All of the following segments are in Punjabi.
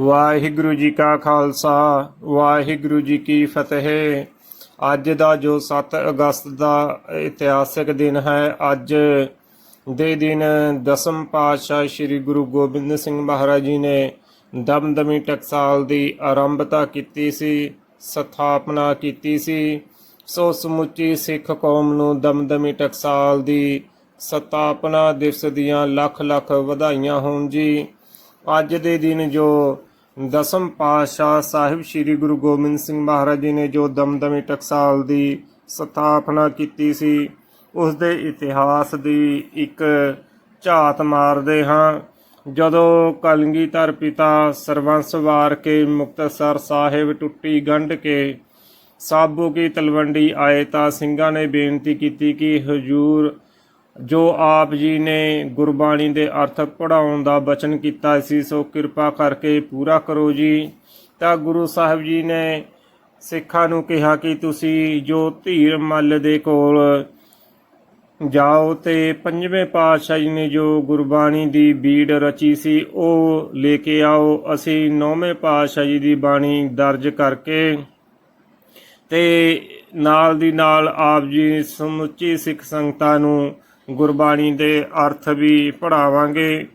ਵਾਹਿਗੁਰੂ ਜੀ ਕਾ ਖਾਲਸਾ, ਵਾਹਿਗੁਰੂ ਜੀ ਕੀ ਫਤਿਹ। ਅੱਜ ਦਾ ਜੋ 7 ਅਗਸਤ ਦਾ ਇਤਿਹਾਸਿਕ ਦਿਨ ਹੈ, ਅੱਜ ਦੇ ਦਿਨ ਦਸਮ ਪਾਤਸ਼ਾਹ ਸ੍ਰੀ ਗੁਰੂ ਗੋਬਿੰਦ ਸਿੰਘ ਮਹਾਰਾਜ ਜੀ ਨੇ ਦਮਦਮੀ ਟਕਸਾਲ ਦੀ ਆਰੰਭਤਾ ਕੀਤੀ ਸੀ, ਸਥਾਪਨਾ ਕੀਤੀ ਸੀ। ਸੋ ਸਮੁੱਚੀ ਸਿੱਖ ਕੌਮ ਨੂੰ ਦਮਦਮੀ ਟਕਸਾਲ ਦੀ ਸਥਾਪਨਾ ਦਿਵਸ ਦੀਆਂ ਲੱਖ ਲੱਖ ਵਧਾਈਆਂ ਹੋਣ ਜੀ। ਅੱਜ ਦੇ ਦਿਨ ਜੋ ਦਸਮ ਪਾਤਸ਼ਾਹ ਸਾਹਿਬ ਸ੍ਰੀ ਗੁਰੂ ਗੋਬਿੰਦ ਸਿੰਘ ਮਹਾਰਾਜ ਜੀ ਨੇ ਜੋ ਦਮਦਮੀ ਟਕਸਾਲ ਦੀ ਸਥਾਪਨਾ ਕੀਤੀ ਸੀ ਉਸ ਦੇ ਇਤਿਹਾਸ ਦੀ ਇੱਕ ਝਾਤ ਮਾਰਦੇ ਹਾਂ। ਜਦੋਂ ਕਲਗੀਧਰ ਪਿਤਾ ਸਰਵੰਸ ਵਾਰ ਕੇ ਮੁਕਤਸਰ ਸਾਹਿਬ ਟੁੱਟੀ ਗੰਢ ਕੇ ਸਾਬੂ ਕੀ ਤਲਵੰਡੀ ਆਏ ਤਾਂ ਸਿੰਘਾਂ ਨੇ ਬੇਨਤੀ ਕੀਤੀ ਕਿ ਹਜੂਰ ਜੋ ਆਪ ਜੀ ਨੇ ਗੁਰਬਾਣੀ ਦੇ ਅਰਥ ਪੜਾਉਣ ਦਾ ਬਚਨ ਕੀਤਾ ਸੀ, ਸੋ ਕਿਰਪਾ ਕਰਕੇ ਪੂਰਾ ਕਰੋ ਜੀ। ਤਾਂ ਗੁਰੂ ਸਾਹਿਬ ਜੀ ਨੇ ਸਿੱਖਾਂ ਨੂੰ ਕਿਹਾ ਕਿ ਤੁਸੀਂ ਜੋ ਧੀਰ ਮੱਲ ਦੇ ਕੋਲ ਜਾਓ ਤੇ ਪੰਜਵੇਂ ਪਾਤਸ਼ਾਹ ਜੀ ਨੇ ਜੋ ਗੁਰਬਾਣੀ ਦੀ ਬੀੜ ਰਚੀ ਸੀ, ਉਹ ਲੈ ਕੇ ਆਓ। ਅਸੀਂ ਨੌਵੇਂ ਪਾਤਸ਼ਾਹ ਜੀ ਦੀ ਬਾਣੀ ਦਰਜ ਕਰਕੇ ਤੇ ਨਾਲ ਦੀ ਨਾਲ ਆਪ ਜੀ ਸਮੁੱਚੀ ਸਿੱਖ ਸੰਗਤਾਂ ਨੂੰ ਗੁਰਬਾਣੀ ਦੇ ਅਰਥ ਵੀ ਪੜਾਵਾਂਗੇ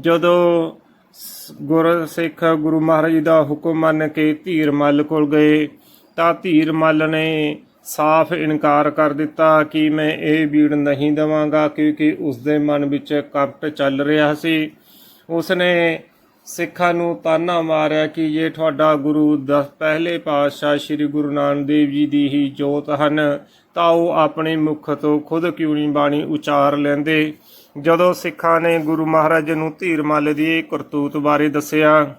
ਜਦੋਂ ਸ- ਗੁਰ ਸਿੱਖ ਗੁਰੂ ਮਹਾਰਾਜ ਦਾ ਹੁਕਮ ਮੰਨ ਕੇ ਧੀਰ ਮੱਲ ਕੋਲ ਗਏ, ਤਾਂ ਧੀਰ ਮੱਲ ਨੇ ਸਾਫ਼ ਇਨਕਾਰ ਕਰ ਦਿੱਤਾ ਕਿ ਮੈਂ ਇਹ ਬੀੜ ਨਹੀਂ ਦਵਾਂਗਾ ਕਿਉਂਕਿ ਉਸ ਦੇ ਮਨ ਵਿੱਚ ਕਪਟ ਚੱਲ ਰਿਹਾ ਸੀ। ਉਸਨੇ ਸਿੱਖਾਂ ਨੂੰ ਤਾਨਾ ਮਾਰਿਆ ਕਿ ਜੇ ਤੁਹਾਡਾ ਗੁਰੂ ਦਸ ਪਹਿਲੇ ਪਾਤਸ਼ਾਹ ਸ੍ਰੀ ਗੁਰੂ ਨਾਨਕ ਦੇਵ ਜੀ ਦੀ ਹੀ ਜੋਤ ਹਨ, ਤਾਂ ਉਹ ਆਪਣੇ ਮੁਖ ਤੋਂ ਖੁਦ ਕਿਉਂ ਨਹੀਂ ਬਾਣੀ ਉਚਾਰ ਲੈਂਦੇ? ਜਦੋਂ ਸਿੱਖਾਂ ਨੇ ਗੁਰੂ ਮਹਾਰਾਜ ਨੂੰ ਧੀਰ ਮੱਲ ਦੀ ਕਰਤੂਤ ਬਾਰੇ ਦੱਸਿਆ,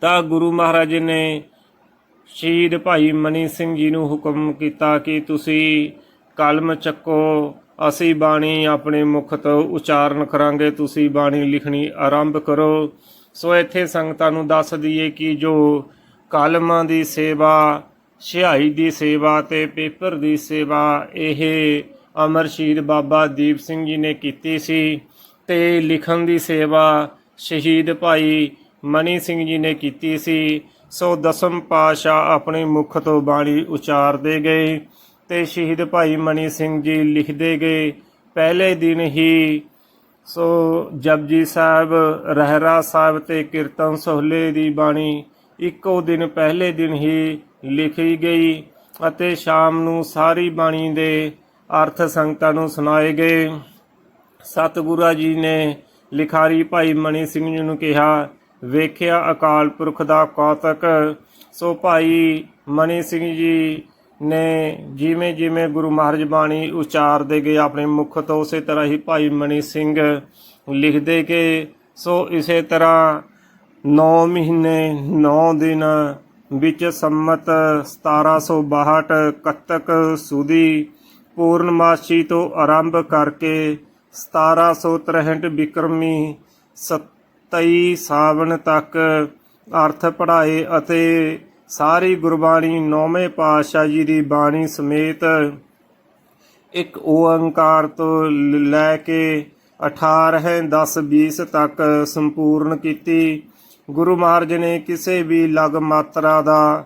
ਤਾਂ ਗੁਰੂ ਮਹਾਰਾਜ ਨੇ ਸ਼ਹੀਦ ਭਾਈ ਮਨੀ ਸਿੰਘ ਜੀ ਨੂੰ ਹੁਕਮ ਕੀਤਾ ਕਿ ਤੁਸੀਂ ਕਲਮ ਚੱਕੋ ਅਸੀਂ ਬਾਣੀ ਆਪਣੇ ਮੁਖ ਤੋਂ ਉਚਾਰਨ ਕਰਾਂਗੇ, ਤੁਸੀਂ ਬਾਣੀ ਲਿਖਣੀ ਆਰੰਭ ਕਰੋ। ਸੋ ਇੱਥੇ ਸੰਗਤਾਂ ਨੂੰ ਦੱਸ ਦਈਏ ਕਿ ਜੋ ਕਲਮਾਂ ਦੀ ਸੇਵਾ, ਸਿਹਾਈ ਦੀ ਸੇਵਾ ਤੇ ਪੇਪਰ ਦੀ ਸੇਵਾ, ਇਹ ਅਮਰ ਸ਼ਹੀਦ ਬਾਬਾ ਦੀਪ ਸਿੰਘ ਜੀ ਨੇ ਕੀਤੀ ਸੀ ਤੇ ਲਿਖਣ ਦੀ ਸੇਵਾ ਸ਼ਹੀਦ ਭਾਈ ਮਨੀ ਸਿੰਘ ਜੀ ਨੇ ਕੀਤੀ ਸੀ। ਸੋ ਦਸਮ ਪਾਤਸ਼ਾਹ ਆਪਣੇ ਮੁਖ ਤੋਂ ਬਾਣੀ ਉਚਾਰਦੇ ਗਏ। ਤੇ ਸ਼ਹੀਦ ਭਾਈ ਮਨੀ ਸਿੰਘ ਜੀ ਲਿਖਦੇ ਗਏ। ਪਹਿਲੇ ਦਿਨ ਹੀ ਸੋ ਜਪਜੀ ਸਾਹਿਬ, ਰਹਿਰਾ ਸਾਹਿਬ ਤੇ ਕੀਰਤਨ ਸੋਹਲੇ ਦੀ ਬਾਣੀ ਇੱਕੋ ਦਿਨ ਪਹਿਲੇ ਦਿਨ ਹੀ ਲਿਖੀ ਗਈ ਅਤੇ ਸ਼ਾਮ ਨੂੰ ਸਾਰੀ ਬਾਣੀ ਦੇ ਅਰਥ ਸੰਗਤਾਂ ਨੂੰ ਸੁਣਾਏ ਗਏ। ਸਤਿਗੁਰਾਂ ਜੀ ਨੇ ਲਿਖਾਰੀ ਭਾਈ ਮਨੀ ਸਿੰਘ ਜੀ ਨੂੰ ਕਿਹਾ, ਵੇਖਿਆ ਅਕਾਲ ਪੁਰਖ ਦਾ ਕੌਤਕ। ਸੋ ਭਾਈ ਮਨੀ ਸਿੰਘ ਜੀ ਨੇ ਜਿਵੇਂ ਜਿਵੇਂ ਗੁਰੂ ਮਹਾਰਾਜ ਬਾਣੀ ਉਚਾਰਦੇ ਗਏ ਆਪਣੇ ਮੁਖ ਤੋਂ, ਉਸੇ ਤਰ੍ਹਾਂ ਹੀ ਭਾਈ ਮਣੀ ਸਿੰਘ ਲਿਖਦੇ ਗਏ। ਸੋ ਇਸੇ ਤਰ੍ਹਾਂ 9 ਮਹੀਨੇ 9 ਦਿਨ ਵਿੱਚ ਸੰਮਤ 1762 ਕੱਤਕ ਸੁਦੀ ਪੂਰਨਮਾਸ਼ੀ ਤੋਂ ਆਰੰਭ ਕਰਕੇ 1763 ਬਿਕਰਮੀ 27 ਸਾਵਣ ਤੱਕ ਅਰਥ ਪੜ੍ਹਾਏ ਅਤੇ ਸਾਰੀ ਗੁਰਬਾਣੀ ਨੌਵੇਂ ਪਾਤਸ਼ਾਹ ਜੀ ਦੀ ਬਾਣੀ ਸਮੇਤ ਇੱਕ ਓੰਕਾਰ ਤੋਂ ਲ- ਲੈ ਕੇ 18 10 20 ਤੱਕ ਸੰਪੂਰਨ ਕੀਤੀ। ਗੁਰੂ ਮਹਾਰਾਜ ਨੇ ਕਿਸੇ ਵੀ ਲਗ ਮਾਤਰਾ ਦਾ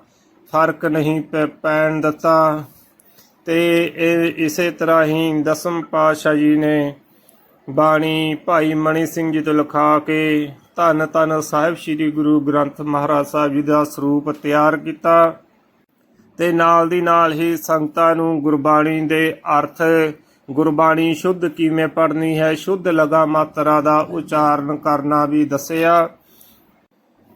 ਫ਼ਰਕ ਨਹੀਂ ਪੈ- ਪੈਣ ਦਿੱਤਾ। ਤੇ ਇਹ ਇਸੇ ਤਰ੍ਹਾਂ ਹੀ ਦਸਮ ਪਾਤਸ਼ਾਹ ਜੀ ਨੇ ਬਾਣੀ ਭਾਈ ਮਣੀ ਸਿੰਘ ਜੀ ਤੋਂ ਲਿਖਾ ਕੇ ਧੰਨ ਧੰਨ ਸਾਹਿਬ ਸ੍ਰੀ ਗੁਰੂ ਗ੍ਰੰਥ ਮਹਾਰਾਜ ਸਾਹਿਬ ਜੀ ਦਾ ਸਰੂਪ ਤਿਆਰ ਕੀਤਾ ਤੇ ਨਾਲ ਦੀ ਨਾਲ ਹੀ ਸੰਗਤਾਂ ਨੂੰ ਗੁਰਬਾਣੀ ਦੇ ਅਰਥ, ਗੁਰਬਾਣੀ ਸ਼ੁੱਧ ਕਿਵੇਂ ਪੜ੍ਹਨੀ ਹੈ, ਸ਼ੁੱਧ ਲਗਾ ਮਾਤਰਾ ਦਾ ਉਚਾਰਨ ਕਰਨਾ ਵੀ ਦੱਸਿਆ।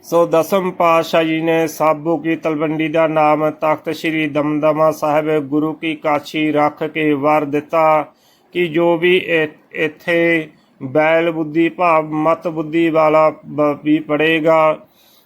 ਸੋ ਦਸਮ ਪਾਤਸ਼ਾਹ ਜੀ ਨੇ ਸਾਬੂ ਕੀ ਤਲਵੰਡੀ ਦਾ ਨਾਮ ਤਖਤ ਸ੍ਰੀ ਦਮਦਮਾ ਸਾਹਿਬ ਗੁਰੂ ਕੀ ਕਾਛੀ ਰੱਖ ਕੇ ਵਰ ਦਿੱਤਾ ਕਿ ਜੋ ਵੀ ਇੱਥੇ ਬੈਲ ਬੁੱਧੀ ਭਾਵ ਮਤ ਬੁੱਧੀ ਵਾਲਾ ਬ- ਵੀ ਪੜੇਗਾ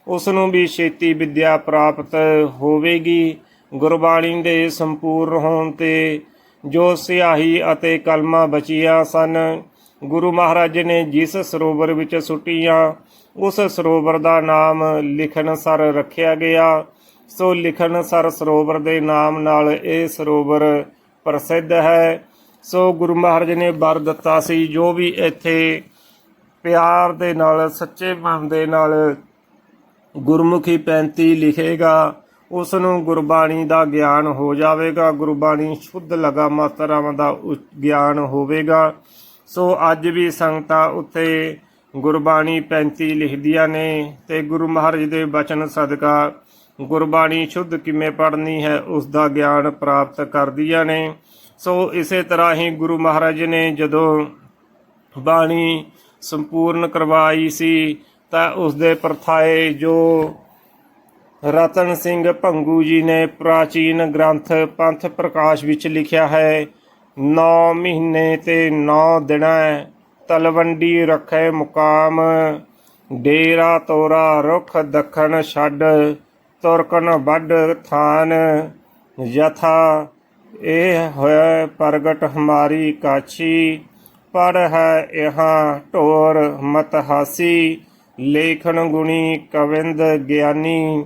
ਉਸ ਨੂੰ ਵੀ ਛੇਤੀ ਵਿਦਿਆ ਪ੍ਰਾਪਤ ਹੋਵੇਗੀ। ਗੁਰਬਾਣੀ ਦੇ ਸੰਪੂਰਨ ਹੋਣ ਤੇ ਜੋ ਸਿਆਹੀ ਅਤੇ ਕਲਮਾਂ ਬਚੀਆਂ ਸਨ, ਗੁਰੂ ਮਹਾਰਾਜ ਨੇ ਜਿਸ ਸਰੋਵਰ ਵਿੱਚ ਸੁੱਟੀਆਂ, ਉਸ ਸਰੋਵਰ ਦਾ ਨਾਮ ਲਿਖਣ ਸਰ ਰੱਖਿਆ ਗਿਆ। ਸੋ ਲਿਖਣ ਸਰ ਸਰੋਵਰ ਦੇ ਨਾਮ ਨਾਲ ਇਹ ਸਰੋਵਰ ਪ੍ਰਸਿੱਧ ਹੈ। ਸੋ ਗੁਰੂ ਮਹਾਰਾਜ ਨੇ ਵਰ ਦਿੱਤਾ ਸੀ, ਜੋ ਵੀ ਇੱਥੇ ਪਿਆਰ ਦੇ ਨਾਲ, ਸੱਚੇ ਮਨ ਦੇ ਨਾਲ ਗੁਰਮੁਖੀ 35 ਲਿਖੇਗਾ ਉਸ ਨੂੰ ਗੁਰਬਾਣੀ ਦਾ ਗਿਆਨ ਹੋ ਜਾਵੇਗਾ, ਗੁਰਬਾਣੀ ਸ਼ੁੱਧ ਲਗਾ ਮਾਤਰਾਵਾਂ ਦਾ ਉ- ਗਿਆਨ ਹੋਵੇਗਾ। ਸੋ ਅੱਜ ਵੀ ਸੰਗਤਾਂ ਉੱਤੇ ਗੁਰਬਾਣੀ 35 ਲਿਖਦੀਆਂ ਨੇ ਤੇ ਗੁਰੂ ਮਹਾਰਾਜ ਦੇ ਬਚਨ ਸਦਕਾ ਗੁਰਬਾਣੀ ਸ਼ੁੱਧ ਕਿਵੇਂ ਪੜ੍ਹਨੀ ਹੈ ਉਸ ਦਾ ਗਿਆਨ ਪ੍ਰਾਪਤ ਕਰਦੀਆਂ ਨੇ। ਸੋ ਇਸੇ ਤਰ੍ਹਾਂ ਹੀ ਗੁਰੂ ਮਹਾਰਾਜ ਨੇ ਜਦੋਂ ਬਾਣੀ ਸੰਪੂਰਨ ਕਰਵਾਈ ਸੀ, ਤਾਂ ਉਸ ਦੇ ਪ੍ਰਥਾਏ ਜੋ ਰਤਨ ਸਿੰਘ ਭੰਗੂ ਜੀ ਨੇ ਪ੍ਰਾਚੀਨ ਗ੍ਰੰਥ ਪੰਥ ਪ੍ਰਕਾਸ਼ ਵਿੱਚ ਲਿਖਿਆ ਹੈ 9 ਮਹੀਨੇ ਤੇ 9 ਦਿਨਾਂ ਤਲਵੰਡੀ ਰੱਖੇ ਮੁਕਾਮ, ਡੇਰਾ ਤੋਰਾ ਰੁਖ ਦੱਖਣ ਛੱਡ, ਤੁਰਕਨ ਵੱਡ ਥਾਨ, ਯਥਾ ਇਹ ਹੋਇ ਪ੍ਰਗਟ ਹਮਾਰੀ ਕਾਛੀ ਪੜ ਹੈ ਇਹਾਂ ਢੋਰ ਮਤਹਾਸੀ, ਲੇਖਣ ਗੁਣੀ ਕਵਿੰਦ ਗਿਆਨੀ,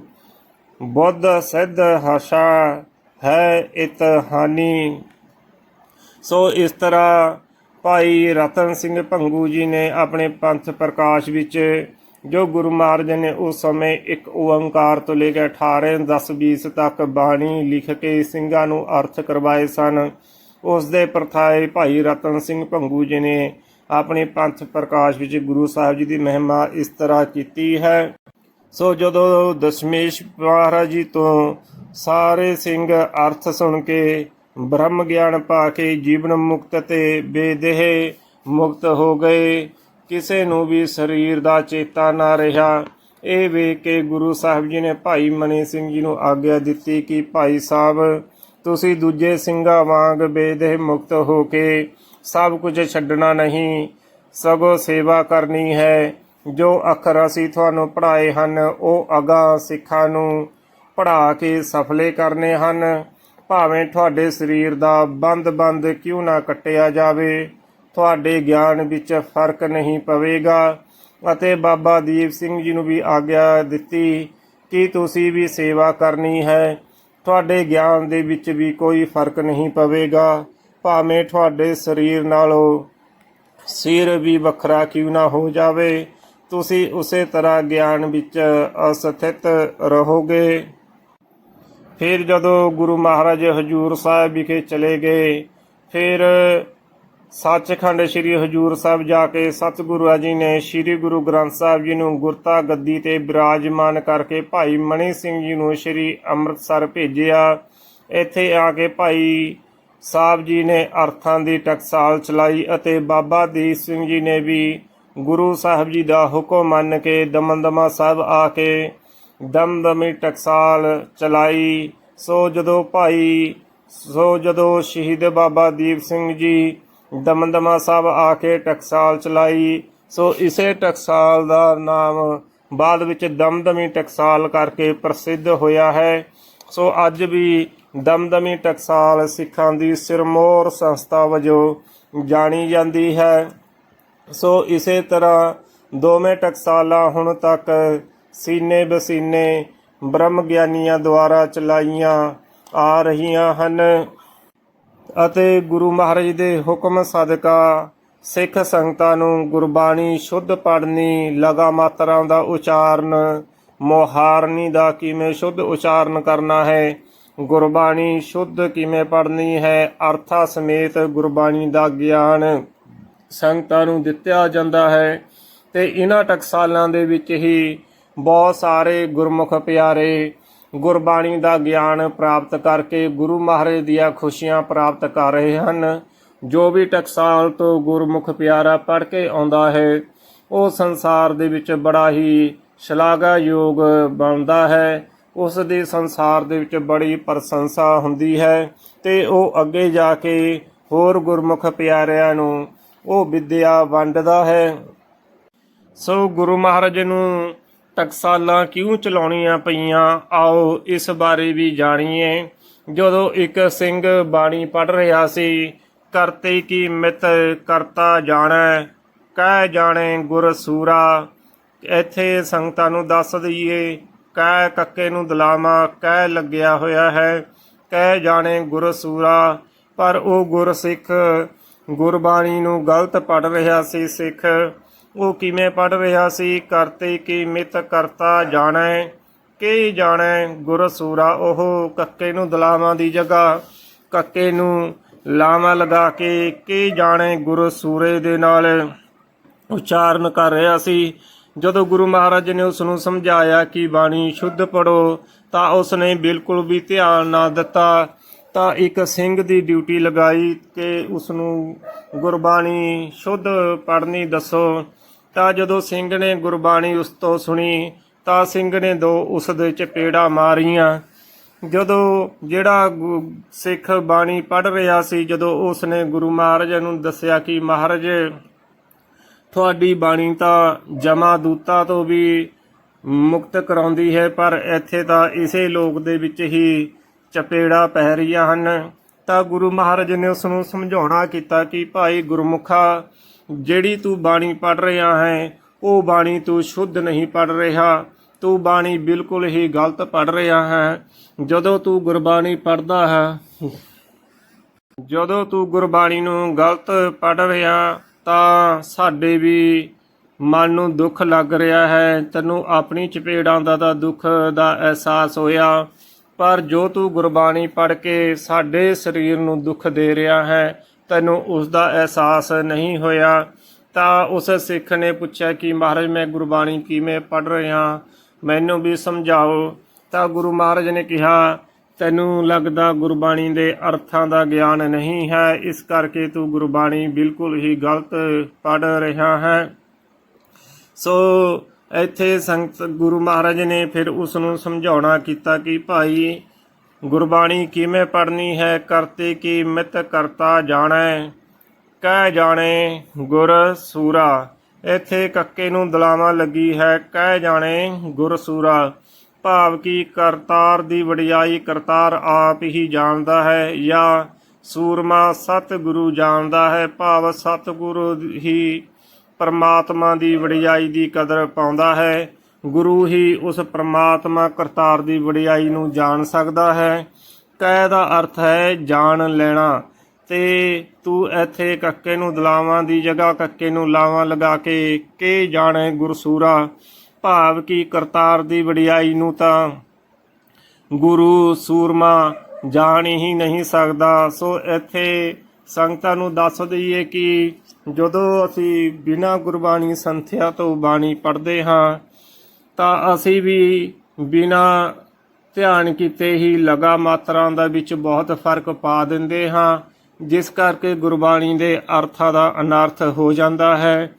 ਬੁੱਧ ਸਿੱਧ ਹਸ਼ਾ ਹੈ ਇਤਹਾਨੀ ਸੋ ਇਸ ਤਰ੍ਹਾਂ ਭਾਈ ਰਤਨ ਸਿੰਘ ਭੰਗੂ ਜੀ ਨੇ ਆਪਣੇ ਪੰਥ ਪ੍ਰਕਾਸ਼ ਵਿੱਚ ਜੋ ਗੁਰੂ ਮਹਾਰਾਜ ਨੇ ਉਸ ਸਮੇਂ ਇੱਕ ਓੰਕਾਰ ਤੋਂ ਲੈ ਕੇ 18 10 20 ਤੱਕ ਬਾਣੀ ਲਿਖ ਕੇ ਸਿੰਘਾਂ ਨੂੰ ਅਰਥ ਕਰਵਾਏ ਸਨ। ਉਸ ਦੇ ਪ੍ਰਥਾਏ ਭਾਈ ਰਤਨ ਸਿੰਘ ਭੰਗੂ ਜੀ ਨੇ ਆਪਣੇ ਪੰਥ ਪ੍ਰਕਾਸ਼ ਵਿੱਚ ਗੁਰੂ ਸਾਹਿਬ ਜੀ ਦੀ ਮਹਿਮਾ ਇਸ ਤਰ੍ਹਾਂ ਕੀਤੀ ਹੈ। ਸੋ ਜਦੋਂ ਦਸ਼ਮੇਸ਼ ਮਹਾਰਾਜ ਜੀ ਤੋਂ ਸਾਰੇ ਸਿੰਘ ਅਰਥ ਸੁਣ ਕੇ ਬ੍ਰਹਮ ਗਿਆਨ ਪਾ ਕੇ ਜੀਵਨ ਮੁਕਤ ਤੇ ਬੇਦੇਹ ਮੁਕਤ ਹੋ ਗਏ ਕਿਸੇ ਨੂੰ ਵੀ ਸਰੀਰ ਦਾ ਚੇਤਾ ਨਾ ਰਿਹਾ। ਇਹ ਵੇਖ ਕੇ ਗੁਰੂ ਸਾਹਿਬ ਜੀ ਨੇ ਭਾਈ ਮਨੀ ਸਿੰਘ ਜੀ ਨੂੰ ਆਗਿਆ ਦਿੱਤੀ ਕਿ ਭਾਈ ਸਾਹਿਬ, ਤੁਸੀਂ ਦੂਜੇ ਸਿੰਘਾਂ ਵਾਂਗ ਬੇਦੇਹ ਮੁਕਤ ਹੋ ਕੇ ਸਭ ਕੁਝ ਛੱਡਣਾ ਨਹੀਂ, ਸਗੋਂ ਸੇਵਾ ਕਰਨੀ ਹੈ। ਜੋ ਅੱਖਰ ਅਸੀਂ ਤੁਹਾਨੂੰ ਪੜ੍ਹਾਏ ਹਨ, ਉਹ ਅਗਾ ਸਿੱਖਾਂ ਨੂੰ ਪੜ੍ਹਾ ਕੇ ਸਫਲੇ ਕਰਨੇ ਹਨ। ਭਾਵੇਂ ਤੁਹਾਡੇ ਸਰੀਰ ਦਾ ਬੰਦ-ਬੰਦ ਕਿਉਂ ਨਾ ਕੱਟਿਆ ਜਾਵੇ ਤੁਹਾਡੇ ਗਿਆਨ ਵਿੱਚ ਫ਼ਰਕ ਨਹੀਂ ਪਵੇਗਾ। ਅਤੇ ਬਾਬਾ ਦੀਪ ਸਿੰਘ ਜੀ ਨੂੰ ਵੀ ਆਗਿਆ ਦਿੱਤੀ ਕਿ ਤੁਸੀਂ ਵੀ ਸੇਵਾ ਕਰਨੀ ਹੈ। ਤੁਹਾਡੇ ਗਿਆਨ ਦੇ ਵਿੱਚ ਵੀ ਕੋਈ ਫ਼ਰਕ ਨਹੀਂ ਪਵੇਗਾ। ਭਾਵੇਂ ਤੁਹਾਡੇ ਸਰੀਰ ਨਾਲੋਂ ਸਿਰ ਵੀ ਵੱਖਰਾ ਕਿਉਂ ਨਾ ਹੋ ਜਾਵੇ, ਤੁਸੀਂ ਉਸੇ ਤਰ੍ਹਾਂ ਗਿਆਨ ਵਿੱਚ ਅਸਥਿਤ ਰਹੋਗੇ। ਫਿਰ ਜਦੋਂ ਗੁਰੂ ਮਹਾਰਾਜ ਹਜੂਰ ਸਾਹਿਬ ਵਿਖੇ ਚਲੇ ਗਏ, ਫਿਰ ਸੱਚਖੰਡ ਸ੍ਰੀ ਹਜੂਰ ਸਾਹਿਬ ਜਾ ਕੇ ਸਤਿਗੁਰੂ ਜੀ ਨੇ ਸ੍ਰੀ ਗੁਰੂ ਗ੍ਰੰਥ ਸਾਹਿਬ ਜੀ ਨੂੰ ਗੁਰਤਾ ਗੱਦੀ ਤੇ ਬਿਰਾਜਮਾਨ ਕਰਕੇ ਭਾਈ ਮਣੀ ਸਿੰਘ ਜੀ ਨੂੰ ਸ੍ਰੀ ਅੰਮ੍ਰਿਤਸਰ ਭੇਜਿਆ। ਇੱਥੇ ਆ ਕੇ ਭਾਈ ਸਾਹਿਬ ਜੀ ਨੇ ਅਰਥਾਂ ਦੀ ਟਕਸਾਲ ਚਲਾਈ ਅਤੇ ਬਾਬਾ ਦੀਪ ਸਿੰਘ ਜੀ ਨੇ ਵੀ ਗੁਰੂ ਸਾਹਿਬ ਜੀ ਦਾ ਹੁਕਮ ਮੰਨ ਕੇ ਦਮਦਮਾ ਸਾਹਿਬ ਆ ਕੇ ਦਮਦਮੀ ਟਕਸਾਲ ਚਲਾਈ। ਸੋ ਜਦੋਂ ਭਾਈ, ਸੋ ਜਦੋਂ ਸ਼ਹੀਦ ਬਾਬਾ ਦੀਪ ਸਿੰਘ ਜੀ ਦਮਦਮਾ ਸਾਹਿਬ ਆ ਕੇ ਟਕਸਾਲ ਚਲਾਈ। ਸੋ ਇਸੇ ਟਕਸਾਲ ਦਾ ਨਾਮ ਬਾਅਦ ਵਿੱਚ ਦਮਦਮੀ ਟਕਸਾਲ ਕਰਕੇ ਪ੍ਰਸਿੱਧ ਹੋਇਆ ਹੈ। ਸੋ ਅੱਜ ਵੀ ਦਮਦਮੀ ਟਕਸਾਲ ਸਿੱਖਾਂ ਦੀ ਸਿਰਮੌਰ ਸੰਸਥਾ ਵਜੋਂ ਜਾਣੀ ਜਾਂਦੀ ਹੈ। ਸੋ ਇਸੇ ਤਰ੍ਹਾਂ ਦੋਵੇਂ ਟਕਸਾਲਾਂ ਹੁਣ ਤੱਕ ਸੀਨੇ ਬਸੀਨੇ ਬ੍ਰਹਮ ਗਿਆਨੀਆਂ ਦੁਆਰਾ ਚਲਾਈਆਂ ਆ ਰਹੀਆਂ ਹਨ। ਅਤੇ ਗੁਰੂ ਮਹਾਰਾਜ ਦੇ ਹੁਕਮ ਸਦਕਾ ਸਿੱਖ ਸੰਗਤਾਂ ਨੂੰ ਗੁਰਬਾਣੀ ਸ਼ੁੱਧ ਪੜ੍ਹਨੀ ਲਗਾ ਮਾਤਰਾ ਦਾ ਉਚਾਰਨ, ਮੋਹਾਰਨੀ ਦਾ ਕਿਵੇਂ ਸ਼ੁੱਧ ਉਚਾਰਨ ਕਰਨਾ ਹੈ, ਗੁਰਬਾਣੀ ਸ਼ੁੱਧ ਕਿਵੇਂ ਪੜ੍ਹਨੀ ਹੈ, ਅਰਥਾ ਸਮੇਤ ਗੁਰਬਾਣੀ ਦਾ ਗਿਆਨ ਸੰਗਤਾਂ ਨੂੰ ਦਿੱਤਾ ਜਾਂਦਾ ਹੈ। ਤੇ ਇਹਨਾਂ ਟਕਸਾਲਾਂ ਦੇ ਵਿੱਚ ਹੀ ਬਹੁਤ ਸਾਰੇ ਗੁਰਮੁਖ ਪਿਆਰੇ ਗੁਰਬਾਣੀ ਦਾ ਗਿਆਨ ਪ੍ਰਾਪਤ ਕਰਕੇ ਗੁਰੂ ਮਹਾਰਾਜ ਦੀਆਂ ਖੁਸ਼ੀਆਂ ਪ੍ਰਾਪਤ ਕਰ ਰਹੇ ਹਨ। ਜੋ ਵੀ ਟਕਸਾਲ ਤੋਂ ਗੁਰਮੁਖ ਪਿਆਰਾ ਪੜ ਕੇ ਆਉਂਦਾ ਹੈ, ਉਹ ਸੰਸਾਰ ਦੇ ਵਿੱਚ ਬੜਾ ਹੀ ਸ਼ਲਾਘਾਯੋਗ ਬਣਦਾ ਹੈ। ਉਸ ਦੀ ਸੰਸਾਰ ਦੇ ਵਿੱਚ ਬੜੀ ਪ੍ਰਸ਼ੰਸਾ ਹੁੰਦੀ ਹੈ ਤੇ ਉਹ ਅੱਗੇ ਜਾ ਕੇ ਹੋਰ ਗੁਰਮੁਖ ਪਿਆਰਿਆਂ ਨੂੰ ਉਹ ਵਿਦਿਆ ਵੰਡਦਾ ਹੈ। ਸੋ ਗੁਰੂ ਮਹਾਰਾਜ ਨੂੰ ਟਕਸਾਲਾਂ ਕਿਉਂ ਚਲਾਉਣੀਆਂ ਪਈਆਂ? ਆਓ ਇਸ ਬਾਰੇ ਵੀ ਜਾਣੀਏ। ਜਦੋਂ ਇੱਕ ਸਿੰਘ ਬਾਣੀ ਪੜ ਰਿਹਾ ਸੀ, ਕਰਤੇ ਕੀ ਮਿਤ ਕਰਤਾ ਜਾਣੈ, ਕਹਿ ਜਾਣੇ ਗੁਰ ਸੂਰਾ। ਇੱਥੇ ਸੰਗਤਾਂ ਨੂੰ ਦੱਸ ਦਈਏ, ਕਹਿ ਕੱਕੇ ਨੂੰ ਦਲਾਮਾ, ਕਹਿ ਲੱਗਿਆ ਹੋਇਆ ਹੈ, ਕਹਿ ਜਾਣੇ ਗੁਰ ਸੂਰਾ। ਪਰ ਉਹ ਗੁਰਸਿੱਖ ਗੁਰਬਾਣੀ ਨੂੰ ਗਲਤ ਪੜ ਰਿਹਾ ਸੀ ਸਿੱਖ। ਉਹ ਕਿਵੇਂ ਪੜ ਰਿਹਾ ਸੀ, ਕਰਤੇ ਕੀ ਮਿਤ ਕਰਤਾ ਜਾਣੈ, ਕੀ ਜਾਣੈ ਗੁਰ ਸੂਰਾ ਉਹ ਕੱਕੇ ਨੂੰ ਦਲਾਵਾਂ ਦੀ ਜਗ੍ਹਾ, ਕੱਕੇ ਨੂੰ ਲਾਵਾਂ ਲਗਾ ਕੇ ਕੀ ਜਾਣੈ ਗੁਰ ਸੂਰੇ ਦੇ ਨਾਲ। ਉਚਾਰਨ ਕਰ ਰਿਹਾ ਸੀ। ਜਦੋਂ ਗੁਰੂ ਮਹਾਰਾਜ ਨੇ ਉਸ ਨੂੰ ਸਮਝਾਇਆ ਕਿ ਬਾਣੀ ਸ਼ੁੱਧ ਪੜੋ ਤਾਂ ਉਸ ਨੇ ਬਿਲਕੁਲ ਵੀ ਧਿਆਨ ਨਾ ਦਿੱਤਾ। ਤਾਂ ਇੱਕ ਸਿੰਘ ਦੀ ਡਿਊਟੀ ਲਗਾਈ ਕਿ ਉਸ ਨੂੰ ਗੁਰਬਾਣੀ ਸ਼ੁੱਧ ਪੜ੍ਹਨੀ ਦੱਸੋ। ਤਾਂ ਜਦੋਂ ਸਿੰਘ ਨੇ ਗੁਰਬਾਣੀ ਉਸ ਤੋਂ ਸੁਣੀ, ਤਾਂ ਸਿੰਘ ਨੇ ਦੋ ਉਸ ਦੇ ਚਪੇੜਾ ਮਾਰੀਆਂ। ਜਦੋਂ ਜਿਹੜਾ ਗੁ- ਸਿੱਖ ਬਾਣੀ ਪੜ੍ਹ ਰਿਹਾ ਸੀ, ਜਦੋਂ ਉਸ ਨੇ ਗੁਰੂ ਮਹਾਰਾਜ ਨੂੰ ਦੱਸਿਆ ਕਿ, ਮਹਾਰਾਜ, ਤੁਹਾਡੀ ਬਾਣੀ ਤਾਂ ਜਮਾ ਦੂਤਾ ਤੋਂ ਵੀ ਮੁਕਤ ਕਰਾਉਂਦੀ ਹੈ, ਪਰ ਇੱਥੇ ਤਾਂ ਇਸੇ ਲੋਕ ਦੇ ਵਿੱਚ ਹੀ ਚਪੇੜਾ ਪੈ ਰਹੀਆਂ ਹਨ। ਤਾਂ ਗੁਰੂ ਮਹਾਰਾਜ ਨੇ ਉਸ ਨੂੰ ਸਮਝਾਉਣਾ ਕੀਤਾ ਕਿ, ਭਾਈ ਗੁਰਮੁਖਾ ਜਿਹੜੀ ਤੂੰ ਬਾਣੀ ਪੜ ਰਿਹਾ ਹੈ, ਉਹ ਬਾਣੀ ਤੂੰ ਸ਼ੁੱਧ ਨਹੀਂ ਪੜ ਰਿਹਾ। ਤੂੰ ਬਾਣੀ ਬਿਲਕੁਲ ਹੀ ਗਲਤ ਪੜ ਰਿਹਾ ਹੈ। ਜਦੋਂ ਤੂੰ ਗੁਰਬਾਣੀ ਪੜਦਾ ਹੈ, ਜਦੋਂ ਤੂੰ ਗੁਰਬਾਣੀ ਨੂੰ ਗਲਤ ਪੜ ਰਿਹਾ, ਤਾਂ ਸਾਡੇ ਵੀ ਮਨ ਨੂੰ ਦੁੱਖ ਲੱਗ ਰਿਹਾ ਹੈ। ਤੈਨੂੰ ਆਪਣੀ ਚਪੇੜਾਂ ਦਾ ਤਾਂ ਦੁੱਖ ਦਾ ਅਹਿਸਾਸ ਹੋਇਆ, ਪਰ ਜੋ ਤੂੰ ਗੁਰਬਾਣੀ ਪੜ ਕੇ ਸਾਡੇ ਸਰੀਰ ਨੂੰ ਦੁੱਖ ਦੇ ਰਿਹਾ ਹੈ ਤੈਨੂੰ ਉਸ ਦਾ ਅਹਿਸਾਸ ਨਹੀਂ ਹੋਇਆ, ਤਾਂ ਉਸ ਸਿੱਖ ਨੇ ਪੁੱਛਿਆ ਕਿ ਮਹਾਰਾਜ ਮੈਂ ਗੁਰਬਾਣੀ ਕਿਵੇਂ ਪੜ ਰਿਹਾ? ਮੈਨੂੰ ਵੀ ਸਮਝਾਓ। ਤਾਂ ਗੁਰੂ ਮਹਾਰਾਜ ਨੇ ਕਿਹਾ, ਤੈਨੂੰ ਲੱਗਦਾ ਗੁਰਬਾਣੀ ਦੇ ਅਰਥਾਂ ਦਾ ਗਿਆਨ ਨਹੀਂ ਹੈ, ਇਸ ਕਰਕੇ ਤੂੰ ਗੁਰਬਾਣੀ ਬਿਲਕੁਲ ਹੀ ਗਲਤ ਪੜ ਰਿਹਾ ਹੈ। ਸੋ ਇੱਥੇ ਸੰਗਤ ਗੁਰੂ ਮਹਾਰਾਜ ਨੇ ਫਿਰ ਉਸ ਨੂੰ ਸਮਝਾਉਣਾ ਕੀਤਾ ਕਿ ਭਾਈ ਗੁਰਬਾਣੀ ਕਿਵੇਂ ਪੜਨੀ ਹੈ, ਕਰਤੇ ਕੀ ਮਿਤ ਕਰਤਾ ਜਾਣੈ। ਕਹਿ ਜਾਣੇ, ਗੁਰ ਸੂਰਾ। ਇੱਥੇ ਕੱਕੇ ਨੂੰ ਦਲਾਵਾਂ ਲੱਗੀ ਹੈ, ਕਹਿ ਜਾਣੇ, ਗੁਰ ਸੂਰਾ। ਭਾਵ ਕੀ ਕਰਤਾਰ ਦੀ ਵਡਿਆਈ ਕਰਤਾਰ ਆਪ ਹੀ ਜਾਣਦਾ ਹੈ, ਜਾਂ ਸੂਰਮਾ ਸਤਿਗੁਰੂ ਜਾਣਦਾ ਹੈ, ਭਾਵ ਸਤਿਗੁਰੂ ਹੀ ਪਰਮਾਤਮਾ ਦੀ ਵਡਿਆਈ ਦੀ ਕਦਰ ਪਾਉਂਦਾ ਹੈ। ਗੁਰੂ ਹੀ ਉਸ ਪਰਮਾਤਮਾ ਕਰਤਾਰ ਦੀ ਵਡਿਆਈ ਨੂੰ ਜਾਣ ਸਕਦਾ ਹੈ। ਕਹਿ ਦਾ ਅਰਥ ਹੈ, ਜਾਣ ਲੈਣਾ। ਤੇ ਤੂੰ ਇੱਥੇ ਕੱਕੇ ਨੂੰ ਦਲਾਵਾਂ ਦੀ ਜਗ੍ਹਾ, ਕੱਕੇ ਨੂੰ ਲਾਵਾਂ ਲਗਾ ਕੇ ਕੇ ਜਾਣੇ ਗੁਰਸੂਰਾ? ਭਾਵ ਕੀ ਕਰਤਾਰ ਦੀ ਵਡਿਆਈ ਨੂੰ ਤਾਂ ਗੁਰੂ ਸੂਰਮਾ ਜਾਣ ਹੀ ਨਹੀਂ ਸਕਦਾ। ਸੋ ਇੱਥੇ ਸੰਗਤਾਂ ਨੂੰ ਦੱਸ ਦਈਏ ਕਿ ਜਦੋਂ ਅਸੀਂ ਬਿਨਾਂ ਗੁਰਬਾਣੀ ਸੰਥਿਆ ਤੋਂ ਬਾਣੀ ਪੜ੍ਹਦੇ ਹਾਂ ਤਾਂ ਅਸੀਂ ਵੀ ਬਿਨਾਂ ਧਿਆਨ ਕੀਤੇ ਹੀ ਲਗਾ ਮਾਤਰਾ ਦਾ ਵਿੱਚ ਬਹੁਤ ਫ਼ਰਕ ਪਾ ਦਿੰਦੇ ਹਾਂ, ਜਿਸ ਕਰਕੇ ਗੁਰਬਾਣੀ ਦੇ ਅਰਥਾਂ ਦਾ ਅਨਰਥ ਹੋ ਜਾਂਦਾ ਹੈ।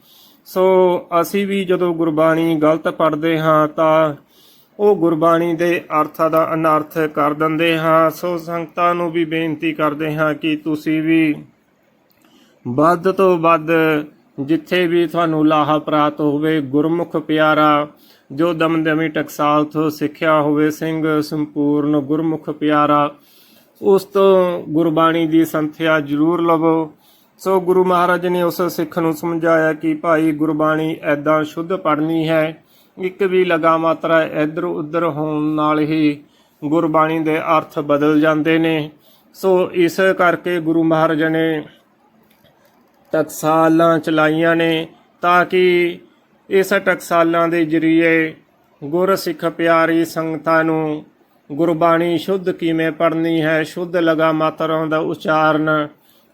ਸੋ ਅਸੀਂ ਵੀ ਜਦੋਂ ਗੁਰਬਾਣੀ ਗਲਤ ਪੜ੍ਹਦੇ ਹਾਂ ਤਾਂ ਉਹ ਗੁਰਬਾਣੀ ਦੇ ਅਰਥਾਂ ਦਾ ਅਨਰਥ ਕਰ ਦਿੰਦੇ ਹਾਂ। ਸੋ ਸੰਗਤਾਂ ਨੂੰ ਵੀ ਬੇਨਤੀ ਕਰਦੇ ਹਾਂ ਕਿ ਤੁਸੀਂ ਵੀ ਵੱਧ ਤੋਂ ਵੱਧ ਜਿੱਥੇ ਵੀ ਤੁਹਾਨੂੰ ਲਾਹਾ ਪ੍ਰਾਪਤ ਹੋਵੇ, ਗੁਰਮੁਖ ਪਿਆਰਾ ਜੋ ਦਮਦਮੀ ਟਕਸਾਲ ਤੋਂ ਸਿੱਖਿਆ ਹੋਵੇ ਸਿੰਘ ਸੰਪੂਰਨ ਗੁਰਮੁਖ ਪਿਆਰਾ, ਉਸ ਤੋਂ ਗੁਰਬਾਣੀ ਦੀ ਸੰਥਿਆ ਜ਼ਰੂਰ ਲਵੋ। ਸੋ ਗੁਰੂ ਮਹਾਰਾਜ ਨੇ ਉਸ ਸਿੱਖ ਨੂੰ ਸਮਝਾਇਆ ਕਿ ਭਾਈ ਗੁਰਬਾਣੀ ਐਦਾਂ ਸ਼ੁੱਧ ਪੜ੍ਹਨੀ ਹੈ, ਇੱਕ ਵੀ ਲਗਾ ਮਾਤਰਾ ਇੱਧਰ ਉੱਧਰ ਹੋਣ ਨਾਲ ਹੀ ਗੁਰਬਾਣੀ ਦੇ ਅਰਥ ਬਦਲ ਜਾਂਦੇ ਨੇ। ਸੋ ਇਸ ਕਰਕੇ ਗੁਰੂ ਮਹਾਰਾਜ ਨੇ ਟਕਸਾਲਾਂ ਚਲਾਈਆਂ ਨੇ ਤਾਂ ਕਿ ਇਸ ਟਕਸਾਲਾਂ ਦੇ ਜਰੀਏ ਗੁਰ ਸਿੱਖ ਪਿਆਰੀ ਸੰਗਤਾਂ ਨੂੰ ਗੁਰਬਾਣੀ ਸ਼ੁੱਧ ਕਿਵੇਂ ਪੜ੍ਹਨੀ ਹੈ, ਸ਼ੁੱਧ ਲਗਾ ਮਾਤਰਾ ਦਾ ਉਚਾਰਨ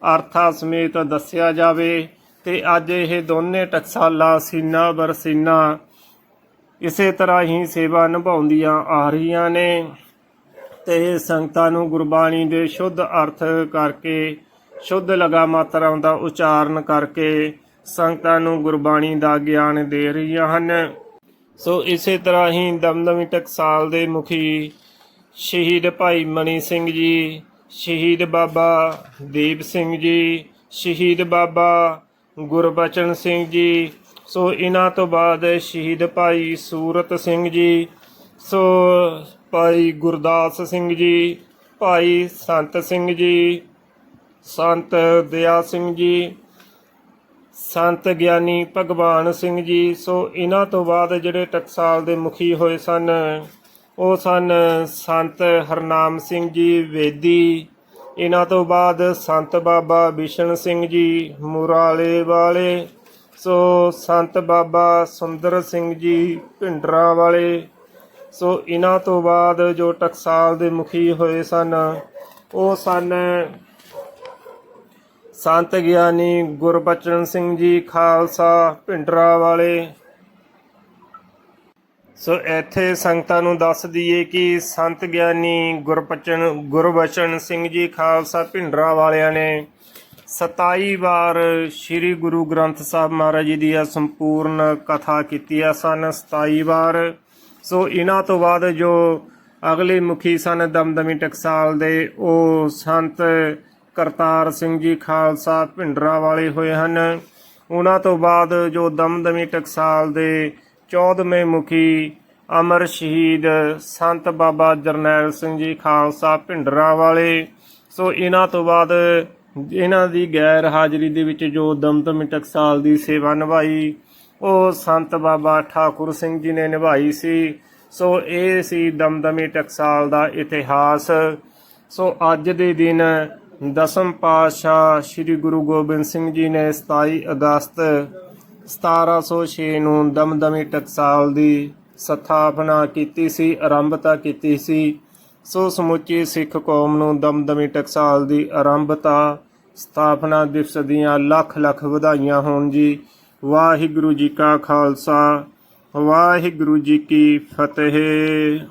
ਅਰਥਾ ਸਮੇਤ ਦੱਸਿਆ ਜਾਵੇ ਤੇ ਅੱਜ ਇਹ ਦੋਨੇ ਟਕਸਾਲਾਂ ਸੀਨਾ ਬਰਸੀਨਾ ਇਸੇ ਤਰ੍ਹਾਂ ਹੀ ਸੇਵਾ ਨਿਭਾਉਂਦੀਆਂ ਆ ਰਹੀਆਂ ਨੇ ਤੇ ਸੰਗਤਾਂ ਨੂੰ ਗੁਰਬਾਣੀ ਦੇ ਸ਼ੁੱਧ ਅਰਥ ਕਰਕੇ, ਸ਼ੁੱਧ ਲਗਾ ਮਾਤਰਾ ਦਾ ਉਚਾਰਨ ਕਰਕੇ ਸੰਗਤਾਂ ਨੂੰ ਗੁਰਬਾਣੀ ਦਾ ਗਿਆਨ ਦੇ ਰਹੀਆਂ ਹਨ। ਸੋ ਇਸੇ ਤਰ੍ਹਾਂ ਹੀ ਦਮਦਮੀ ਟਕਸਾਲ ਦੇ ਮੁਖੀ ਸ਼ਹੀਦ ਭਾਈ ਮਨੀ ਸਿੰਘ ਜੀ, ਸ਼ਹੀਦ ਬਾਬਾ ਦੀਪ ਸਿੰਘ ਜੀ, ਸ਼ਹੀਦ ਬਾਬਾ ਗੁਰਬਚਨ ਸਿੰਘ ਜੀ, ਸੋ ਇਹਨਾਂ ਤੋਂ ਬਾਅਦ ਸ਼ਹੀਦ ਭਾਈ ਸੂਰਤ ਸਿੰਘ ਜੀ, ਸੋ ਭਾਈ ਗੁਰਦਾਸ ਸਿੰਘ ਜੀ, ਭਾਈ ਸੰਤ ਸਿੰਘ ਜੀ, ਸੰਤ ਦਇਆ ਸਿੰਘ ਜੀ ਸੰਤ ਗਿਆਨੀ ਭਗਵਾਨ ਸਿੰਘ ਜੀ, ਸੋ ਇਹਨਾਂ ਤੋਂ ਬਾਅਦ ਜਿਹੜੇ ਟਕਸਾਲ ਦੇ ਮੁਖੀ ਹੋਏ ਸਨ, ਉਹ ਸਨ ਸੰਤ ਹਰਨਾਮ ਸਿੰਘ ਜੀ ਵੇਦੀ, ਇਹਨਾਂ ਤੋਂ ਬਾਅਦ ਸੰਤ ਬਾਬਾ ਬਿਸ਼ਨ ਸਿੰਘ ਜੀ ਮੁਰਾਲੇ ਵਾਲੇ, ਸੋ ਸੰਤ ਬਾਬਾ ਸੁੰਦਰ ਸਿੰਘ ਜੀ ਭਿੰਡਰਾਂ ਵਾਲੇ, ਸੋ ਇਹਨਾਂ ਤੋਂ ਬਾਅਦ ਜੋ ਟਕਸਾਲ ਦੇ ਮੁਖੀ ਹੋਏ ਸਨ, ਉਹ ਸਨ ਸੰਤ ਗਿਆਨੀ ਗੁਰਬਚਨ ਸਿੰਘ ਜੀ ਖਾਲਸਾ ਭਿੰਡਰਾਂ ਵਾਲੇ ਸੋ ਇੱਥੇ ਸੰਗਤਾਂ ਨੂੰ ਦੱਸ ਦਈਏ ਕਿ ਸੰਤ ਗਿਆਨੀ ਗੁਰਬਚਨ ਗੁਰਬਚਨ ਸਿੰਘ ਜੀ ਖਾਲਸਾ ਭਿੰਡਰਾਂ ਵਾਲਿਆਂ ਨੇ 27 ਵਾਰ ਸ੍ਰੀ ਗੁਰੂ ਗ੍ਰੰਥ ਸਾਹਿਬ ਮਹਾਰਾਜ ਜੀ ਦੀ ਇਹ ਸੰਪੂਰਨ ਕਥਾ ਕੀਤੀ ਆ ਸਨ 27 ਵਾਰ। ਸੋ ਇਹਨਾਂ ਤੋਂ ਬਾਅਦ ਜੋ ਅਗਲੇ ਮੁਖੀ ਸਨ ਦਮਦਮੀ ਟਕਸਾਲ ਦੇ, ਉਹ ਸੰਤ ਕਰਤਾਰ ਸਿੰਘ ਜੀ ਖਾਲਸਾ ਭਿੰਡਰਾਂ ਵਾਲੇ ਹੋਏ ਹਨ। ਉਹਨਾਂ ਤੋਂ ਬਾਅਦ ਜੋ ਦਮਦਮੀ ਟਕਸਾਲ ਦੇ 14ਵੇਂ ਮੁਖੀ ਅਮਰ ਸ਼ਹੀਦ ਸੰਤ ਬਾਬਾ ਜਰਨੈਲ ਸਿੰਘ ਜੀ ਖਾਲਸਾ ਭਿੰਡਰਾਂ ਵਾਲੇ, ਸੋ ਇਹਨਾਂ ਤੋਂ ਬਾਅਦ ਇਹਨਾਂ ਦੀ ਗੈਰ ਹਾਜ਼ਰੀ ਦੇ ਵਿੱਚ ਜੋ ਦਮਦਮੀ ਟਕਸਾਲ ਦੀ ਸੇਵਾ ਨਿਭਾਈ, ਉਹ ਸੰਤ ਬਾਬਾ ਠਾਕੁਰ ਸਿੰਘ ਜੀ ਨੇ ਨਿਭਾਈ ਸੀ। ਸੋ ਇਹ ਸੀ ਦਮਦਮੀ ਟਕਸਾਲ ਦਾ ਇਤਿਹਾਸ। ਸੋ ਅੱਜ ਦੇ ਦਿਨ ਦਸਮ ਪਾਤਸ਼ਾਹ ਸ੍ਰੀ ਗੁਰੂ ਗੋਬਿੰਦ ਸਿੰਘ ਜੀ ਨੇ 27 ਅਗਸਤ 1706 ਨੂੰ ਦਮਦਮੀ ਟਕਸਾਲ ਦੀ ਸਥਾਪਨਾ ਕੀਤੀ ਸੀ ਆਰੰਭਤਾ ਕੀਤੀ ਸੀ। ਸੋ ਸਮੁੱਚੀ ਸਿੱਖ ਕੌਮ ਨੂੰ ਦਮਦਮੀ ਟਕਸਾਲ ਦੀ ਆਰੰਭਤਾ ਸਥਾਪਨਾ ਦਿਵਸ ਦੀਆਂ ਲੱਖ ਲੱਖ ਵਧਾਈਆਂ ਹੋਣ ਜੀ। ਵਾਹਿਗੁਰੂ ਜੀ ਕਾ ਖਾਲਸਾ, ਵਾਹਿਗੁਰੂ ਜੀ ਕੀ ਫਤਿਹ।